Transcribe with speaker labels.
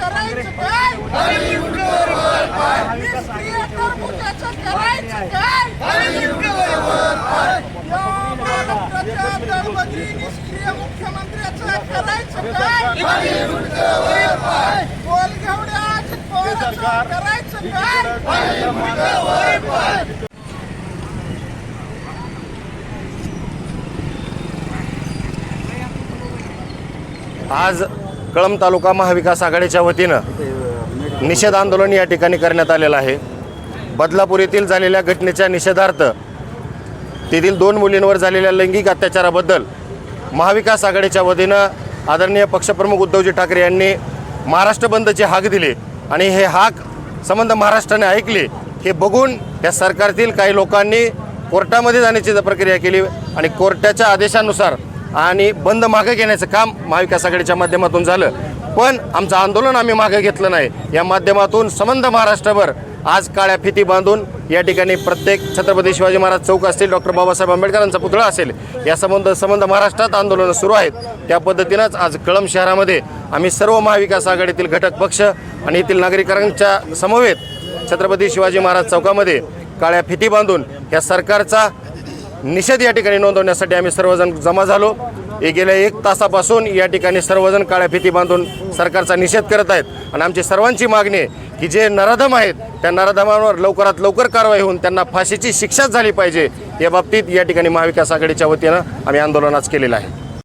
Speaker 1: करायचं काय? करायचं काय? निष्क्रिय मुख्यमंत्र्याचं करायचं काय? करायचं काय?
Speaker 2: आज कळंब तालुका महाविकास आघाडीच्या वतीनं निषेध आंदोलन या ठिकाणी करण्यात आलेलं आहे. बदलापूर येथील झालेल्या घटनेच्या निषेधार्थ तेथील दोन मुलींवर झालेल्या लैंगिक अत्याचाराबद्दल महाविकास आघाडीच्या वतीनं आदरणीय पक्षप्रमुख उद्धवजी ठाकरे यांनी महाराष्ट्र बंदची हाक दिली आणि हे हाक संबंध महाराष्ट्राने ऐकले हे बघून या सरकारतील काही लोकांनी कोर्टामध्ये जाण्याची प्रक्रिया केली आणि कोर्टाच्या आदेशानुसार आणि बंद मागे घेण्याचं काम महाविकास आघाडीच्या माध्यमातून झालं. पण आमचं आंदोलन आम्ही मागे घेतलं नाही. या माध्यमातून संबंध महाराष्ट्रभर आज काळ्या फिती बांधून या ठिकाणी प्रत्येक छत्रपती शिवाजी महाराज चौक असतील डॉक्टर बाबासाहेब आंबेडकरांचा पुतळा असेल या संबंध संबंध महाराष्ट्रात आंदोलनं सुरू आहेत. त्या पद्धतीनंच आज कळंब शहरामध्ये आम्ही सर्व महाविकास आघाडीतील घटक पक्ष आणि येथील नागरिकांच्या समवेत छत्रपती शिवाजी महाराज चौकामध्ये काळ्या फिती बांधून या सरकारचा निषेध या ठिकाणी नोंदवण्यासाठी आम्ही सर्वजण जमा झालो. हे गेल्या एक तासापासून या ठिकाणी सर्वजण काळ्या फिती बांधून सरकारचा निषेध करत आहेत. आणि आमची सर्वांची मागणी आहे की जे नराधम आहेत त्या नराधमांवर लवकरात लवकर कारवाई होऊन त्यांना फाशीची शिक्षाच झाली पाहिजे. या बाबतीत या ठिकाणी महाविकास आघाडीच्या वतीनं आम्ही आंदोलन आज केलेलं आहे.